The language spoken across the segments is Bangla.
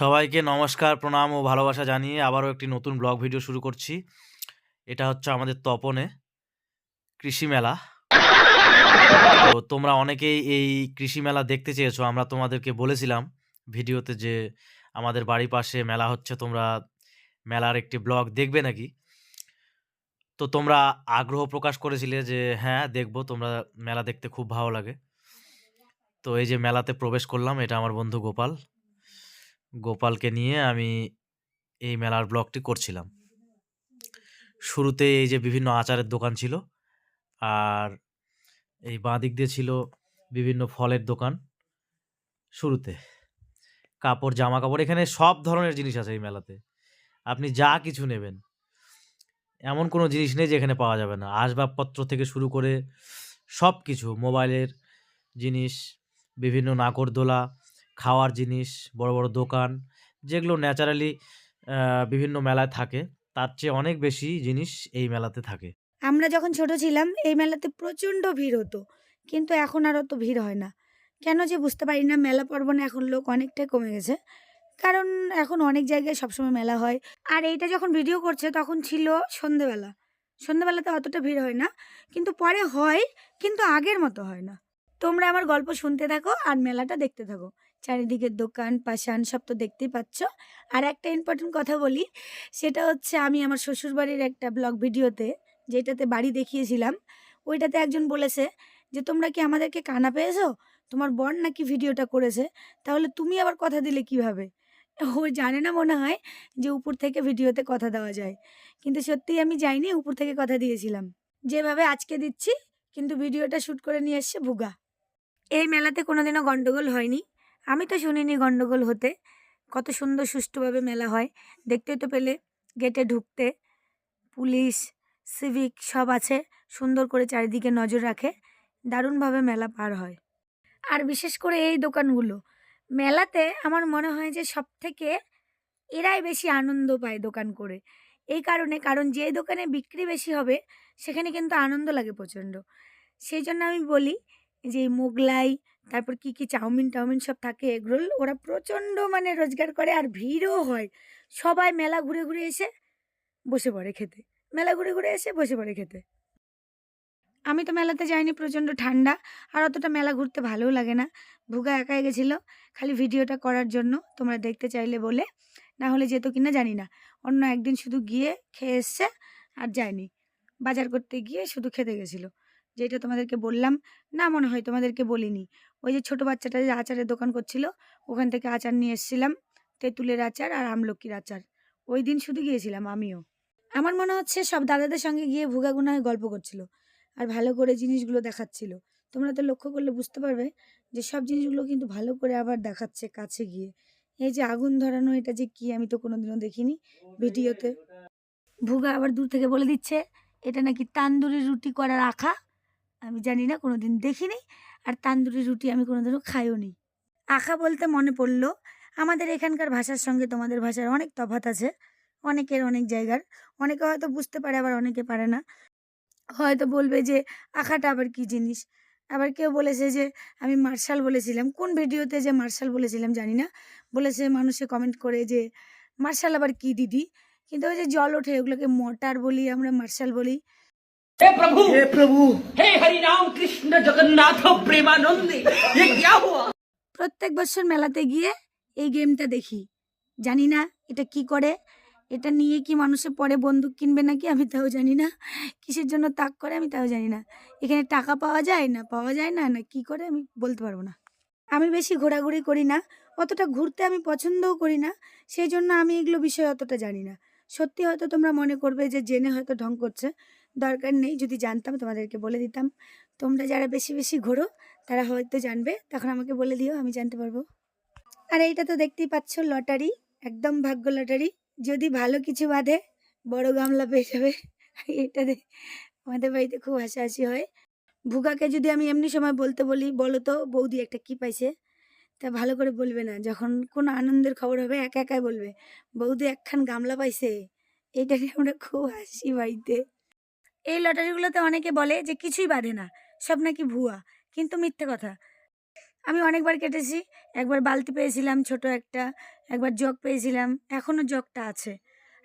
সবাইকে নমস্কার, প্রণাম ও ভালোবাসা জানিয়ে আবারও একটি নতুন ব্লগ ভিডিও শুরু করছি। এটা হচ্ছে আমাদের তপনে কৃষি মেলা। তো তোমরা অনেকেই এই কৃষি মেলা দেখতে চেয়েছো। আমরা তোমাদেরকে বলেছিলাম ভিডিওতে যে আমাদের বাড়ির পাশে মেলা হচ্ছে তোমরা মেলার একটি ব্লগ দেখবে নাকি? তো তোমরা আগ্রহ প্রকাশ করেছিলে যে হ্যাঁ, দেখব তোমরা মেলা দেখতে খুব ভালো লাগে। তো এই যে মেলাতে প্রবেশ করলাম এটা আমার বন্ধু গোপাল। গোপালকে নিয়ে আমি এই মেলার ব্লগটি করছিলাম। শুরুতে এই যে বিভিন্ন আচারের দোকান ছিল। আর এই বাঁদিক দিয়ে ছিল বিভিন্ন ফলের দোকান। শুরুতে। কাপড়, জামা কাপড় এখানে সব ধরনের জিনিস আছে এই মেলাতে। আপনি যা কিছু নেবেন। এমন কোনো জিনিস নেই যে এখানে পাওয়া যাবে না। আসবাবপত্র থেকে শুরু করে সব কিছু মোবাইলের জিনিস, বিভিন্ন নাগরদোলা, খাওয়ার জিনিস, বড়, বড় দোকান যেগুলো ন্যাচারালি বিভিন্ন মেলায় থাকে তার চেয়ে অনেক বেশি জিনিস এই মেলাতে থাকে। আমরা যখন ছোট ছিলাম এই মেলাতে প্রচণ্ড ভিড় হতো। কিন্তু এখন আর অত ভিড় হয় না। কেন যে বুঝতে পারি না মেলা পার্বণে এখন লোক অনেকটাই কমে গেছে। কারণ এখন অনেক জায়গায় সবসময় মেলা হয়। আর এইটা যখন ভিডিও করছে তখন ছিল সন্ধ্যেবেলা। সন্ধ্যেবেলাতে অতটা ভিড় হয় না। কিন্তু পরে হয় কিন্তু আগের মতো হয় না। তোমরা আমার গল্প শুনতে থাকো আর মেলাটা দেখতে থাকো। চারিদিকের দোকান, পাশান সব তো দেখতেই পাচ্ছ। আর একটা ইম্পর্টেন্ট কথা বলি সেটা হচ্ছে আমি আমার শ্বশুরবাড়ির একটা ব্লগ ভিডিওতে যেটাতে বাড়ি দেখিয়েছিলাম, ওইটাতে একজন বলেছে যে, "তোমরা কি আমাদেরকে কানা পেয়েছ? তোমার বর নাকি ভিডিওটা করেছে। তাহলে তুমি আবার কথা দিলে কীভাবে?" ও জানে না মনে হয় যে উপর থেকে ভিডিওতে কথা দেওয়া যায়। কিন্তু সত্যিই আমি যাইনি উপর থেকে কথা দিয়েছিলাম। যেভাবে আজকে দিচ্ছি কিন্তু ভিডিওটা শ্যুট করে নিয়ে এসছে ভুগা। এই মেলাতে কোনোদিনও গন্ডগোল হয়নি। আমি তো শুনিনি গন্ডগোল হতে। কত সুন্দর সুষ্ঠুভাবে মেলা হয়। দেখতে তো পেলে গেটে ঢুকতে পুলিশ, সিভিক সব আছে। সুন্দর করে চারিদিকে নজর রাখে। দারুণভাবে মেলা পার হয়। আর বিশেষ করে এই দোকানগুলো। মেলাতে আমার মনে হয় যে সব থেকে এরাই বেশি আনন্দ পায় দোকান করে। এই কারণে কারণ যে দোকানে বিক্রি বেশি হবে সেখানে কিন্তু আনন্দ লাগে প্রচণ্ড। সেই জন্য আমি বলি যে মোগলাই, তারপর কী, কী চাউমিন-টাউমিন সব থাকে এগরোল ওরা প্রচণ্ড মানে রোজগার করে আর ভিড়ও হয়। সবাই মেলা ঘুরে, ঘুরে এসে বসে পড়ে খেতে। মেলা ঘুরে, ঘুরে এসে বসে পড়ে খেতে। আমি তো মেলাতে যাইনি প্রচণ্ড ঠান্ডা। আর অতটা মেলা ঘুরতে ভালোও লাগে না। ভুগা একাই গেছিল খালি ভিডিওটা করার জন্য তোমরা দেখতে চাইলে বলে। না হলে যেত কিনা জানি না। অন্য একদিন শুধু গিয়ে খেয়ে এসছে আর যায়নি। বাজার করতে গিয়ে শুধু খেতে গেছিল। যেটা তোমাদেরকে বললাম, না মনে হয় তোমাদেরকে বলিনি। ওই যে ছোট বাচ্চাটা যে আচারের দোকান করছিল, ওখান থেকে আচার নিয়ে এসেছিলাম। তেঁতুলের আচার আর আমলকির আচার। ওই দিন শুধু গিয়েছিলাম আমিও। আমার মনে হচ্ছে সব দাদাদের সঙ্গে গিয়ে ভুগা গুনা হয়ে গল্প করছিল। আর ভালো করে জিনিসগুলো দেখাচ্ছিল। তোমরা তো লক্ষ্য করলে বুঝতে পারবে যে সব জিনিসগুলো কিন্তু ভালো করে আবার দেখাচ্ছে কাছে গিয়ে। এই যে আগুন ধরানো, এটা যে কী আমি তো কোনোদিনও দেখিনি ভিডিওতে। ভুগা আবার দূর থেকে বলে দিচ্ছে, এটা নাকি তান্দুরি রুটি করার আখা। আমি জানি না কোনোদিন দেখিনি। আর তান্দুরি রুটি আমি কোনোদিনও খাইওনি। আখা বলতে মনে পড়ল আমাদের এখানকার ভাষার সঙ্গে তোমাদের ভাষার অনেক তফাৎ আছে। অনেকের অনেক জায়গার। অনেকে হয়তো বুঝতে পারে আবার অনেকে পারে না। হয়তো বলবে যে আখাটা আবার কী জিনিস? আবার কেউ বলেছে যে আমি মার্শাল বলেছিলাম। কোন ভিডিওতে যে মার্শাল বলেছিলাম জানি না। বলেছে মানুষে কমেন্ট করে যে, "মার্শাল আবার কী দিদি?" কিন্তু ওই যে জল ওঠে ওগুলোকে মটার বলি আমরা মার্শাল বলি। हे प्रभु हे प्रभु हे हरि राम कृष्ण जगन्नाथ प्रेमानंद ये क्या हुआ প্রত্যেক বছর মেলাতে গিয়ে এই গেমটা দেখি। জানি না এটা কী করে? এটা নিয়ে কি মানুষে পরে বন্দুক কিনবে নাকি আমি তাও জানি না। কিসের জন্য তাক করে আমি তাও জানি না। এখানে টাকা পাওয়া যায় না পাওয়া যায় না, না কী করে আমি বলতে পারব না। আমি বেশি ঘোরাঘুরি করি না। অতটা ঘুরতে আমি পছন্দও করি না। সেইজন্য আমি এগুলো বিষয়ে অতটা জানি না। সত্যি হয়তো তোমরা মনে করবে যে জেনে হয়তো ঢং করছে। দরকার নেই যদি জানতাম তোমাদেরকে বলে দিতাম। তোমরা যারা বেশি, বেশি ঘোরো তারা হয়তো জানবে। তখন আমাকে বলে দিও আমি জানতে পারব আর এইটা তো দেখতেই পাচ্ছ লটারি। একদম ভাগ্য লটারি। যদি ভালো কিছু বাঁধে বড় গামলা পেয়ে যাবে। এটা দে আমাদের বাড়িতে খুব হাসাহাসি হয়। ভুগাকে যদি আমি এমনি সময় বলতে বলি, "বলো তো বৌদি একটা কী পাইছে?" তা ভালো করে বলবে না। যখন কোনো আনন্দের খবর হবে একা একাই বলবে, "বৌদি একখান গামলা পাইছে।" এইটা নিয়ে আমরা খুব হাসি বাড়িতে। এই লটারিগুলোতে অনেকে বলে যে, কিছুই বাধে না। সব নাকি ভুয়া। কিন্তু মিথ্যে কথা। আমি অনেকবার কেটেছি। একবার বালতি পেয়েছিলাম ছোট একটা। একবার জগ পেয়েছিলাম এখনও জগটা আছে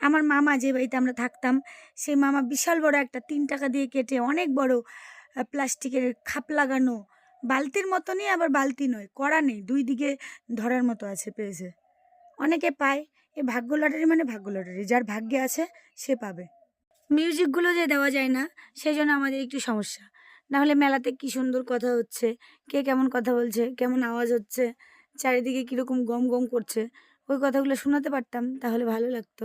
আমার মামা যে বাড়িতে আমরা থাকতাম, সেই মামা বিশাল বড় একটা তিন টাকা দিয়ে কেটে অনেক বড় প্লাস্টিকের খাপ লাগানো, বালতির মতনই আবার বালতি নয়, কড়া নেই, দুই দিকে ধরার মতো আছে, পেয়েছে অনেকে পায় এই ভাগ্য লটারি মানে ভাগ্য লটারি, যার ভাগ্যে আছে, সে পাবে মিউজিকগুলো যে দেওয়া যায় না সেই জন্য আমাদের একটু সমস্যা। নাহলে মেলাতে কি সুন্দর কথা হচ্ছে, কে কেমন কথা বলছে, কেমন আওয়াজ হচ্ছে, চারিদিকে কীরকম গম গম করছে, ওই কথাগুলো শোনাতে পারতাম, তাহলে ভালো লাগতো।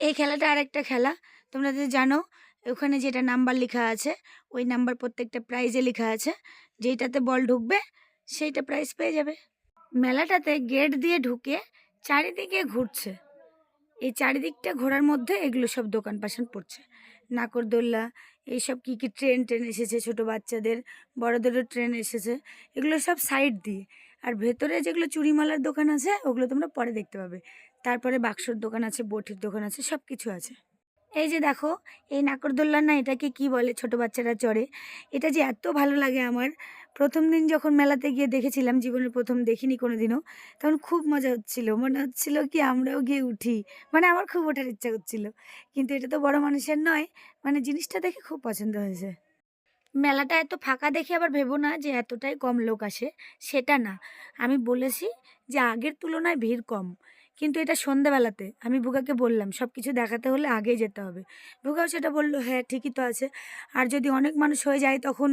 এই খেলাটা আরেকটা খেলা, তোমরা যদি জানো, ওখানে যেটা নাম্বার লেখা আছে, ওই নাম্বার প্রত্যেকটা প্রাইজে লেখা আছে, যেইটাতে বল ঢুকবে, সেইটা প্রাইজ পেয়ে যাবে। মেলাটাতে গেট দিয়ে ঢুকে চারিদিকে ঘুরছে। এই চারিদিকটা ঘোরার মধ্যে এগুলো সব দোকান পাশান পড়ছে। নাকরদোল্লা, এইসব কী কী ট্রেন ট্রেন এসেছে ছোট বাচ্চাদের, বড়দেরও ট্রেন এসেছে, এগুলো সব সাইড দিয়ে। আর ভেতরে যেগুলো চুরিমালার দোকান আছে, ওগুলো তোমরা পরে দেখতে পাবে। তারপরে বাক্সর দোকান আছে, বটির দোকান আছে সব কিছু আছে। এই যে দেখো, এই নাকরদোল্লা না এটাকে কি বলে? ছোট বাচ্চারা চড়ে। এটা যে এত ভালো লাগে আমার প্রথম দিন যখন মেলাতে গিয়ে দেখেছিলাম, জীবনের প্রথম দেখিনি কোনো দিনও তখন খুব মজা হচ্ছিল। মনে হচ্ছিল কি আমরাও গিয়ে উঠি। মানে আমার খুব ওঠার ইচ্ছা করছিল। কিন্তু এটা তো বড় মানুষের নয় মানে জিনিসটা দেখে খুব পছন্দ হয়েছে। মেলাটা এত ফাঁকা দেখে আবার ভেবো না যে এতটাই কম লোক আসে, সেটা না। আমি বলেছি যে আগের তুলনায় ভিড় কম। কিন্তু এটা সন্ধেবেলাতে আমি বুগাকে বললাম সব কিছু দেখাতে হলে আগে যেতে হবে। বুগাও সেটা বলল হ্যাঁ ঠিকই তো আছে। আর যদি অনেক মানুষ হয়ে যায় তখন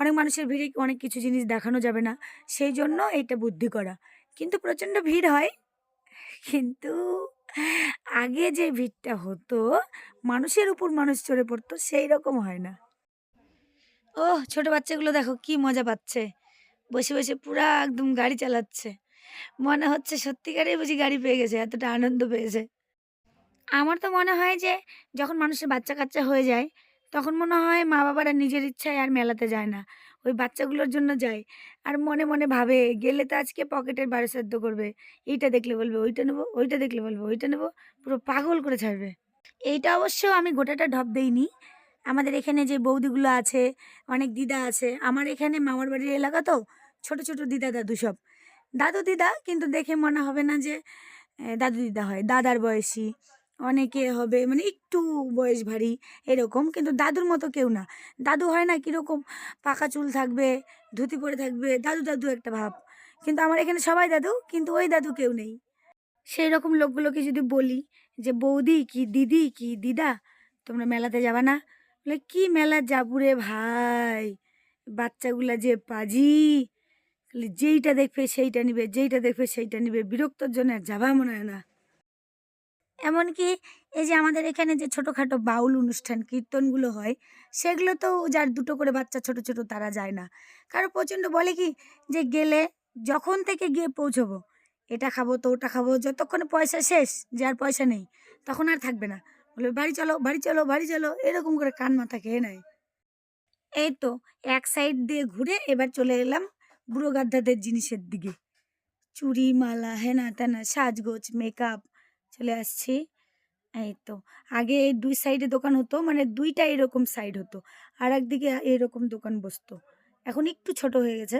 অনেক মানুষের ভিড়ে অনেক কিছু জিনিস দেখানো যাবে না। সেই জন্য এটা বুদ্ধি করা। কিন্তু প্রচণ্ড ভিড় হয়। কিন্তু আগে যে ভিড়টা হতো, মানুষের উপর মানুষ চড়ে পড়তো, সেই রকম হয় না। ও ছোট বাচ্চাগুলো দেখো কি মজা পাচ্ছে। বসে বসে পুরা একদম গাড়ি চালাচ্ছে। মনে হচ্ছে সত্যিকারেই বুঝি গাড়ি পেয়ে গেছে, এতটা আনন্দ পেয়েছে। আমার তো মনে হয় যে, যখন মানুষের বাচ্চা কাচ্চা হয়ে যায় তখন মনে হয় মা বাবারা নিজের ইচ্ছায় আর মেলাতে যায় না। ওই বাচ্চাগুলোর জন্য যায়। আর মনে মনে ভাবে, গেলে তো আজকে পকেটের বারো সাধ্য করবে। এইটা দেখলে বলবে, ওইটা নেব, ওইটা দেখলে বলবে, ওইটা নেব। পুরো পাগল করে ছাড়বে। এইটা অবশ্য আমি গোটাটা ঢপ দেইনি। আমাদের এখানে যে বৌদিগুলো আছে, অনেক দিদা আছে, আমার এখানে মামার বাড়ির এলাকা তো, ছোট ছোট দিদা, দাদু সব। দাদু দিদা, কিন্তু দেখে মনে হবে না যে দাদু দিদা হয়, দাদার বয়সী। অনেকে হবে মানে একটু বয়স ভারী এরকম, কিন্তু দাদুর মতো কেউ না। দাদু হয় না কীরকম পাকা চুল থাকবে, ধুতি পরে থাকবে, দাদু দাদু একটা ভাব। কিন্তু আমার এখানে সবাই দাদু, কিন্তু ওই দাদু কেউ নেই। সেই রকম লোকগুলোকে যদি বলি যে, বৌদি কি, দিদি কি, দিদা, তোমরা মেলাতে যাবা না? বলে, কি মেলা যাব রে ভাই? বাচ্চাগুলা যে পাজি। যেইটা দেখবে সেইটা নিবে, যেইটা দেখবে সেইটা নিবে। বিরক্তর জন্য যাবা মনে হয় না। এমনকি এই যে আমাদের এখানে যে ছোটোখাটো বাউল অনুষ্ঠান, কীর্তনগুলো হয় সেগুলো তো যার দুটো করে বাচ্চা ছোট ছোট তারা যায় না। কারণ প্রচণ্ড বলে কি যে গেলে যখন থেকে গিয়ে পৌঁছবো, এটা খাব তো ওটা খাব, যতক্ষণে পয়সা শেষ যার পয়সা নেই, তখন আর থাকবে না। বলে বাড়ি চলো বাড়ি চলো বাড়ি চলো, এরকম করে কান মাথা খেয়ে নেয়। এই তো এক সাইড দিয়ে ঘুরে এবার চলে এলাম বুড়ো গাদ্দাদের জিনিসের দিকে। চুরি মালা হেনা তেনা সাজগোজ মেকআপ চলে আসছি। এই তো, আগে এই দুই সাইডে দোকান হতো মানে দুইটা এরকম সাইড হতো আর একদিকে এরকম দোকান বসতো। এখন একটু ছোট হয়ে গেছে,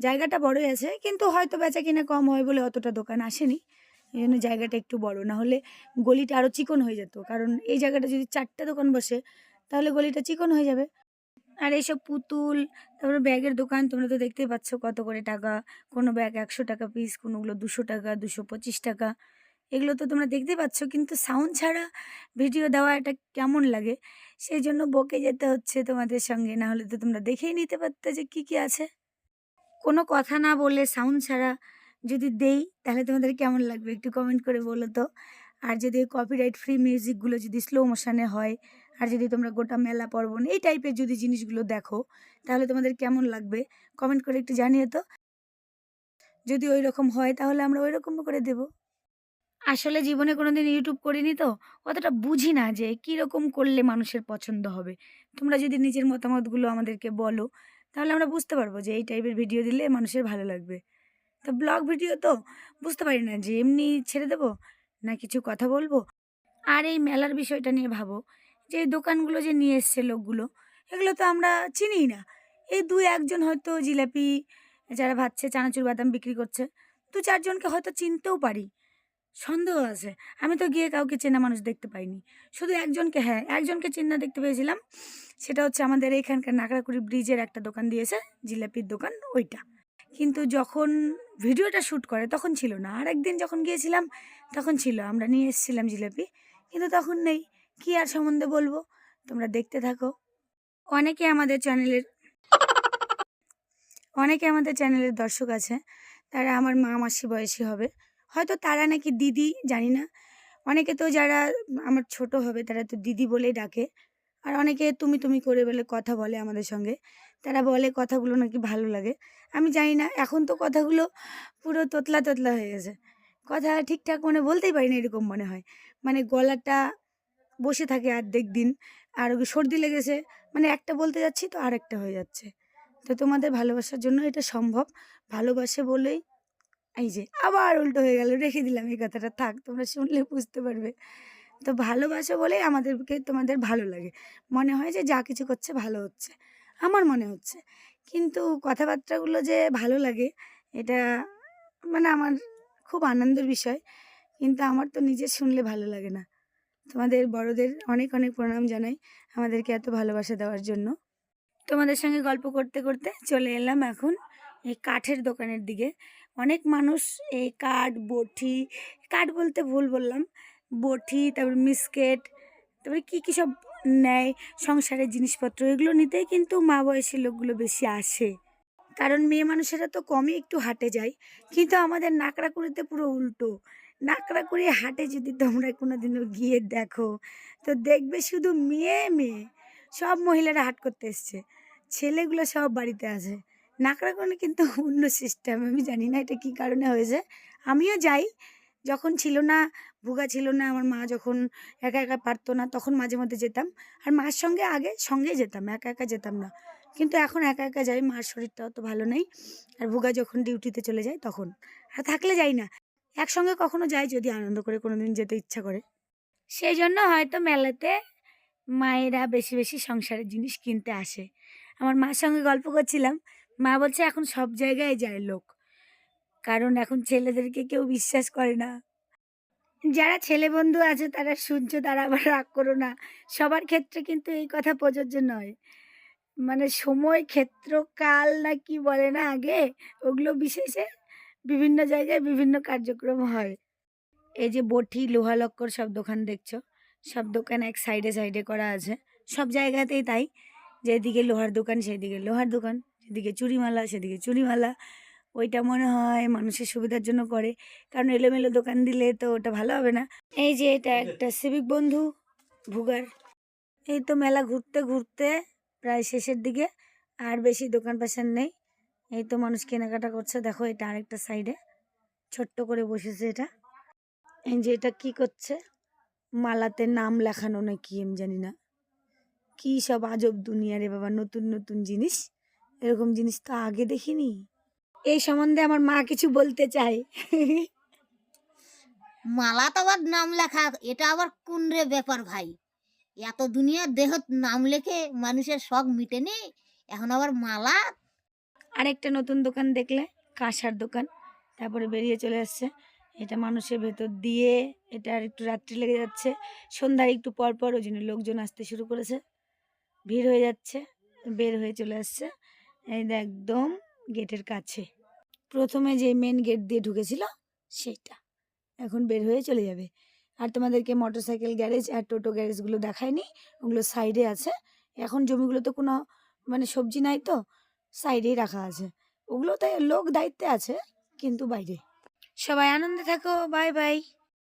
জায়গাটা বড়ই আছে, কিন্তু হয়তো বেচা কিনা কম হয় বলে অতটা দোকান আসেনি। এই জন্য জায়গাটা একটু বড়, না হলে গলিটা আরও চিকন হয়ে যেত, কারণ এই জায়গাটা যদি চারটে দোকান বসে, তাহলে গলিটা চিকন হয়ে যাবে। আর এইসব পুতুল, তারপরে ব্যাগের দোকান, তোমরা তো দেখতেই পাচ্ছ কত করে টাকা, কোনো ব্যাগ একশো টাকা পিস কোনোগুলো দুশো টাকা, দুশো পঁচিশ টাকা। এগুলো তো তোমরা দেখতে পাচ্ছ, কিন্তু সাউন্ড ছাড়া ভিডিও দেওয়া এটা কেমন লাগে? সেই জন্য বকে যেতে হচ্ছে তোমাদের সঙ্গে না হলে তো তোমরা দেখেই নিতে পারতে যে কী কী আছে। কোনো কথা না বলে সাউন্ড ছাড়া যদি দেই, তাহলে তোমাদের কেমন লাগবে? একটু কমেন্ট করে বলো তো। আর যদি কপিরাইট ফ্রি মিউজিকগুলো যদি স্লো মোশনে হয়, আর যদি তোমরা গোটা মেলা পর্বণ এই টাইপের যদি জিনিসগুলো দেখো, তাহলে তোমাদের কেমন লাগবে? কমেন্ট করে একটু জানিয়ে তো। যদি ওই রকম হয়, তাহলে আমরা ওই রকম করে দেব। আসলে জীবনে কোনোদিন ইউটিউব করিনি তো, অতটা বুঝি না যে কীরকম করলে মানুষের পছন্দ হবে। তোমরা যদি নিজের মতামতগুলো আমাদেরকে বলো, তাহলে আমরা বুঝতে পারব যে এই টাইপের ভিডিও দিলে মানুষের ভালো লাগবে। তো ব্লগ ভিডিও তো বুঝতে পারি না যে এমনি ছেড়ে দেবো না কিছু কথা বলব? আর এই মেলার বিষয়টা নিয়ে ভাবো, যে দোকানগুলো যে নিয়ে এসছে লোকগুলো, এগুলো তো আমরা চিনিই না। এই দুই একজন হয়তো জিলাপি, যারা ভাবছে চানাচুর বাদাম বিক্রি করছে, দু চারজনকে হয়তো চিনতেও পারি। সন্দেহ আছে। আমি তো গিয়ে কাউকে চেনা মানুষ দেখতে পাইনি। শুধু একজনকে হ্যাঁ একজনকে চিন্তা দেখতে পেয়েছিলাম। সেটা হচ্ছে আমাদের এইখানকার নাকড়াকুড়ি ব্রিজের একটা দোকান দিয়েছে, জিলাপির দোকান, ওইটা। কিন্তু যখন ভিডিওটা শ্যুট করে, তখন ছিল না। আর একদিন যখন গিয়েছিলাম, তখন ছিল। আমরা নিয়ে এসেছিলাম জিলাপি, কিন্তু তখন নেই। কি আর সম্বন্ধে বলব? তোমরা দেখতে থাকো। অনেকে আমাদের চ্যানেলের, অনেকে আমাদের চ্যানেলের দর্শক আছে। তারা আমার মা মাসি বয়সী হবে। হয়তো তারা নাকি দিদি, জানি না। অনেকে তো যারা আমার ছোট হবে তারা তো দিদি বলেই ডাকে। আর অনেকে তুমি তুমি করে বলে কথা বলে আমাদের সঙ্গে। তারা বলে কথাগুলো নাকি ভালো লাগে। আমি জানি না, এখন তো কথাগুলো পুরো তোতলা তোতলা হয়ে গেছে। কথা ঠিকঠাক মানে বলতেই পারি না এরকম মনে হয়। মানে গলাটা বসে থাকে অর্ধেক দিন, আর সর্দি লেগেছে। মানে একটা বলতে যাচ্ছি তো আরেকটা হয়ে যাচ্ছে। তো তোমাদের ভালোবাসার জন্য এটা সম্ভব। ভালোবাসে বলেই এই যে আবার উল্টো হয়ে গেল, রেখে দিলাম এই কথাটা। থাক, তোমরা শুনলে বুঝতে পারবে। তো ভালোবাসে বলেই আমাদেরকে তোমাদের ভালো লাগে। মনে হয় যে যা কিছু করছে ভালো হচ্ছে, আমার মনে হচ্ছে। কিন্তু কথাবার্তাগুলো যে ভালো লাগে, এটা মানে আমার খুব আনন্দের বিষয়। কিন্তু আমার তো নিজে শুনলে ভালো লাগে না। তোমাদের বড়দের অনেক অনেক প্রণাম জানাই আমাদেরকে এত ভালোবাসা দেওয়ার জন্য। তোমাদের সঙ্গে গল্প করতে করতে চলে এলাম এখন এই কাঠের দোকানের দিকে। অনেক মানুষ এই কাঠ, বটি, কাঠ বলতে ভুল বললাম, বটি, তারপর মিসকেট, তারপরে কী কী সব নেয়, সংসারের জিনিসপত্র, এগুলো নিতেই কিন্তু মা বয়সী লোকগুলো বেশি আসে। কারণ মেয়ে মানুষেরা তো কমই একটু হাটে যায়, কিন্তু আমাদের নাকড়াকুড়িতে পুরো উল্টো। নাকড়াকুড়ি হাটে যদি তোমরা কোনো দিনও গিয়ে দেখো, তো দেখবে শুধু মেয়ে মেয়ে, সব মহিলারা হাট করতে এসছে। ছেলেগুলো সব বাড়িতে আছে নাকড়াকুড়ি কিন্তু অন্য সিস্টেম আমি জানি না এটা কী কারণে হয়েছে। আমিও যাই, যখন ছিল না, ভুগা ছিল না, আমার মা যখন একা একা পারতো না, তখন মাঝে মধ্যে যেতাম। আর মার সঙ্গে আগে সঙ্গে যেতাম, একা একা যেতাম না। কিন্তু এখন একা একা যাই, মার শরীরটা অত ভালো নেই। আর ভুগা যখন ডিউটিতে চলে যায়, তখন। আর থাকলে যাই না। একসঙ্গে কখনো যাই যদি আনন্দ করে কোনো দিন যেতে ইচ্ছা করে। সেই জন্য হয়তো মেলাতে মায়েরা বেশি বেশি সংসারের জিনিস কিনতে আসে। আমার মার সঙ্গে গল্প করছিলাম। মা বলছে, এখন সব জায়গায় যায় লোক। কারণ এখন ছেলেদেরকে কেউ বিশ্বাস করে না। যারা ছেলে বন্ধু আছে, তারা শুনছো, তারা আবার রাগ করো না। সবার ক্ষেত্রে কিন্তু এই কথা প্রযোজ্য নয়। মানে সময়, ক্ষেত্র, কাল না কি বলে না আগে, ওগুলো বিশেষে বিভিন্ন জায়গায় বিভিন্ন কার্যক্রম হয়। এই যে বটি, লোহা লক্কর সব দোকান দেখছ? সব দোকান এক সাইডে সাইডে করা আছে। সব জায়গাতেই তাই। যেদিকে লোহার দোকান, সেদিকে লোহার দোকান। সেদিকে চুরিমালা সেদিকে চুরিমালা ওইটা মনে হয় মানুষের সুবিধার জন্য করে। কারণ এলোমেলো দোকান দিলে তো ওটা ভালো হবে না। এই যে এটা একটা সিভিক বন্ধু, ভুগার। এই তো মেলা ঘুরতে ঘুরতে প্রায় শেষের দিকে। আর বেশি দোকান পাশার নেই। এই তো মানুষ কেনাকাটা করছে। দেখো এটা আরেকটা সাইডে ছোট্ট করে বসেছে এটা। এই যে এটা কি করছে? মালাতে নাম লেখানো না কি আমি জানি না। কি সব আজব দুনিয়ারে বাবা, নতুন নতুন জিনিস। এরকম জিনিস তো আগে দেখিনি। এই সম্বন্ধে আমার মা কিছু বলতে চায়। মালা তো আবার নাম লেখা এটা আবার কোন রে ব্যাপার ভাই? এত দুনিয়ার দেহ নাম লেখে মানুষের শখ মিটেনি এখন আবার মালা? আরেকটা নতুন দোকান দেখলে কাঁসার দোকান তারপরে বেরিয়ে চলে আসছে। এটা মানুষের ভেতর দিয়ে এটা আর একটু রাত্রি লেগে যাচ্ছে। সন্ধ্যার একটু পর পর ওই জন্য লোকজন আসতে শুরু করেছে। ভিড় হয়ে যাচ্ছে বের হয়ে চলে আসছে। একদম গেটের কাছে। প্রথমে যে মেন গেট দিয়ে ঢুকেছিল সেটা এখন বের হয়ে চলে যাবে। আর তোমাদেরকে মোটরসাইকেল গ্যারেজ আর টোটো গ্যারেজগুলো দেখায়নি ওগুলো সাইডে আছে। এখন জমিগুলো তো কোনো মানে সবজি নাই তো সাইডেই রাখা আছে। ওগুলো তাই লোক দায়িত্বে আছে, কিন্তু বাইরে। সবাই আনন্দে থাকো বাই বাই